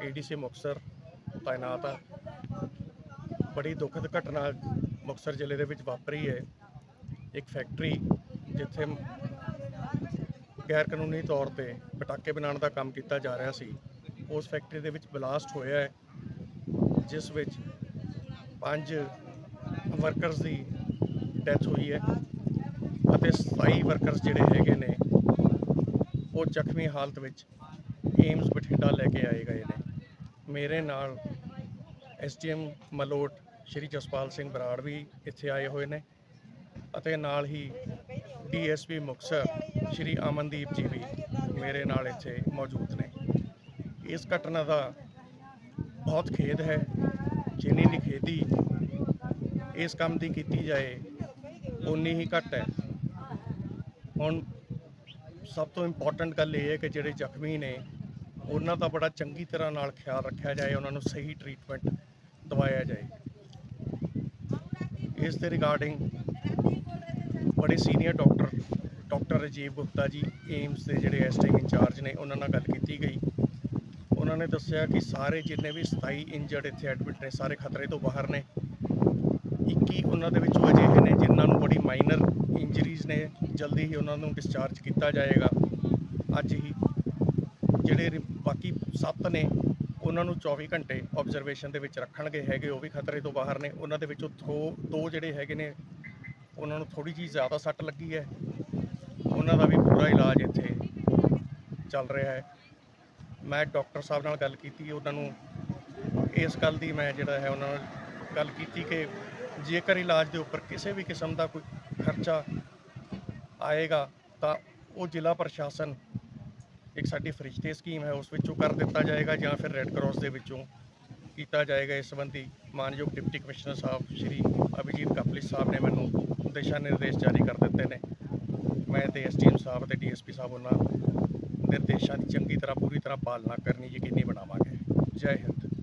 DSP Muktsar ਤਾਇਨਾਤ ਆ। ਬੜੀ ਦੁਖਦ ਘਟਨਾ ਮੁਕਤਸਰ ਜ਼ਿਲ੍ਹੇ ਦੇ ਵਿੱਚ ਵਾਪਰੀ ਹੈ। ਇੱਕ ਫੈਕਟਰੀ ਜਿੱਥੇ ਗੈਰ ਕਾਨੂੰਨੀ ਤੌਰ ਤੇ ਪਟਾਕੇ ਬਣਾਉਣ ਦਾ ਕੰਮ ਕੀਤਾ ਜਾ ਰਿਹਾ ਸੀ। ਉਸ ਫੈਕਟਰੀ ਦੇ ਵਿੱਚ ਬਲਾਸਟ ਹੋਇਆ ਹੈ, ਜਿਸ ਵਿੱਚ ਪੰਜ ਵਰਕਰਸ ਦੀ ਡੈਥ ਹੋਈ ਹੈ ਅਤੇ 27 ਵਰਕਰਸ ਜਿਹੜੇ ਹੈਗੇ ਨੇ, ਉਹ ਜ਼ਖਮੀ ਹਾਲਤ ਵਿੱਚ ਏਮਸ ਬਠਿੰਡਾ ਲੈ ਕੇ ਆਏ ਗਏ ਨੇ। ਮੇਰੇ ਨਾਲ ਐਸਡੀਐਮ ਮਲੋਟ ਸ਼੍ਰੀ ਜਸਪਾਲ ਸਿੰਘ ਬਰਾੜ ਵੀ ਇੱਥੇ ਆਏ ਹੋਏ ਨੇ ਅਤੇ ਨਾਲ ਹੀ ਡੀਐਸਪੀ ਮੁਕਤਸਰ ਸ਼੍ਰੀ ਅਮਨਦੀਪ ਜੀ ਵੀ ਮੇਰੇ ਨਾਲ ਇੱਥੇ ਮੌਜੂਦ ਨੇ। ਇਸ ਘਟਨਾ ਦਾ ਬਹੁਤ ਖੇਦ ਹੈ। ਜਿੰਨੀ ਨਿਖੇਧੀ ਇਸ ਕੰਮ ਦੀ ਕੀਤੀ ਜਾਏ ਉਨੀ ਹੀ ਘੱਟ ਹੈ। ਹੁਣ ਸਭ ਤੋਂ ਇੰਪੋਰਟੈਂਟ ਗੱਲ ਇਹ ਹੈ ਕਿ ਜਿਹੜੇ ਜ਼ਖਮੀ ਨੇ ਉਹਨਾਂ ਦਾ ਬੜਾ ਚੰਗੀ ਤਰ੍ਹਾਂ ਨਾਲ ਖਿਆਲ ਰੱਖਿਆ ਜਾਏ, ਉਹਨਾਂ ਨੂੰ ਸਹੀ ਟਰੀਟਮੈਂਟ ਦਵਾਇਆ ਜਾਏ। ਇਸ ਦੇ ਰਿਗਾਰਡਿੰਗ ਬੜੇ senior doctor doctor Rajeev Gupta ji AIIMS ਦੇ ਜਿਹੜੇ ਇਸ ਟਾਈਮ ਇੰਚਾਰਜ ਨੇ, ਉਹਨਾਂ ਨਾਲ ਗੱਲ ਕੀਤੀ ਗਈ। ਉਹਨਾਂ ਨੇ ਦੱਸਿਆ ਕਿ ਸਾਰੇ ਜਿੰਨੇ ਵੀ 27 ਇੰਜਰਡ ਇੱਥੇ ਐਡਮਿਟ ਨੇ, ਸਾਰੇ ਖਤਰੇ ਤੋਂ ਬਾਹਰ ਨੇ। 21 ਉਹਨਾਂ ਦੇ ਵਿੱਚੋਂ ਅਜਿਹੇ ਨੇ ਜਿਨ੍ਹਾਂ ਨੂੰ ਬੜੀ ਮਾਈਨਰ ਇੰਜਰੀਜ਼ ਨੇ, ਜਲਦੀ ਹੀ ਉਹਨਾਂ ਨੂੰ ਡਿਸਚਾਰਜ ਕੀਤਾ ਜਾਏਗਾ। ਅੱਜ ਹੀ ਜਿਹੜੇ ਬਾਕੀ 7 ਨੇ, ਉਹਨਾਂ ਨੂੰ 24 ਘੰਟੇ ਆਬਜ਼ਰਵੇਸ਼ਨ ਦੇ ਵਿੱਚ ਰੱਖਣਗੇ ਹੈਗੇ, ਉਹ ਵੀ ਖਤਰੇ ਤੋਂ ਬਾਹਰ ਨੇ। ਉਹਨਾਂ ਦੇ ਵਿੱਚੋਂ ਥੋ, ਦੋ ਜਿਹੜੇ ਹੈਗੇ ਨੇ, ਉਹਨਾਂ ਨੂੰ ਥੋੜੀ ਜਿਹੀ ਜ਼ਿਆਦਾ ਸੱਟ ਲੱਗੀ ਹੈ। ਉਹਨਾਂ ਦਾ ਵੀ ਪੂਰਾ ਇਲਾਜ ਇੱਥੇ ਚੱਲ ਰਿਹਾ ਹੈ। ਮੈਂ ਡਾਕਟਰ ਸਾਹਿਬ ਨਾਲ ਗੱਲ ਕੀਤੀ, ਉਹਨਾਂ ਨੂੰ ਇਸ ਗੱਲ ਦੀ ਮੈਂ ਜਿਹੜਾ ਹੈ, ਉਹਨਾਂ ਨਾਲ ਗੱਲ ਕੀਤੀ ਕਿ ਜੇਕਰ ਇਲਾਜ ਦੇ ਉੱਪਰ ਕਿਸੇ ਵੀ ਕਿਸਮ ਦਾ ਕੋਈ ਖਰਚਾ ਆਏਗਾ, ਤਾਂ ਉਹ ਜ਼ਿਲ੍ਹਾ ਪ੍ਰਸ਼ਾਸਨ ਇੱਕ ਸਾਡੀ ਫਰਿਸ਼ਤੇ ਸਕੀਮ ਹੈ, ਉਸ ਵਿੱਚੋਂ ਕਰ ਦਿੱਤਾ ਜਾਏਗਾ ਜਾਂ ਫਿਰ ਰੈੱਡ ਕਰਾਸ ਦੇ ਵਿੱਚੋਂ ਕੀਤਾ ਜਾਏਗਾ ਇਸ ਸੰਬੰਧੀ ਮਾਨਯੋਗ ਡਿਪਟੀ ਕਮਿਸ਼ਨਰ ਸਾਹਿਬ, ਸ਼੍ਰੀ ਅਭਿਜੀਤ ਕਪਲੀ ਸਾਹਿਬ ਨੇ ਮੈਨੂੰ ਦਿਸ਼ਾ ਨਿਰਦੇਸ਼ ਜਾਰੀ ਕਰ ਦਿੱਤੇ ਨੇ। ਮੈਂ ਤੇ ਐਸਡੀਐਮ ਸਾਹਿਬ ਤੇ ਡੀਐਸਪੀ ਸਾਹਿਬ ਉਹਨਾਂ ਨਿਰਦੇਸ਼ਾਂ ਦੀ ਚੰਗੀ ਤਰ੍ਹਾਂ, ਪੂਰੀ ਤਰ੍ਹਾਂ ਪਾਲਣਾ ਕਰਨੀ ਯਕੀਨੀ ਬਣਾਵਾਂਗੇ। ਜੈ ਹਿੰਦ।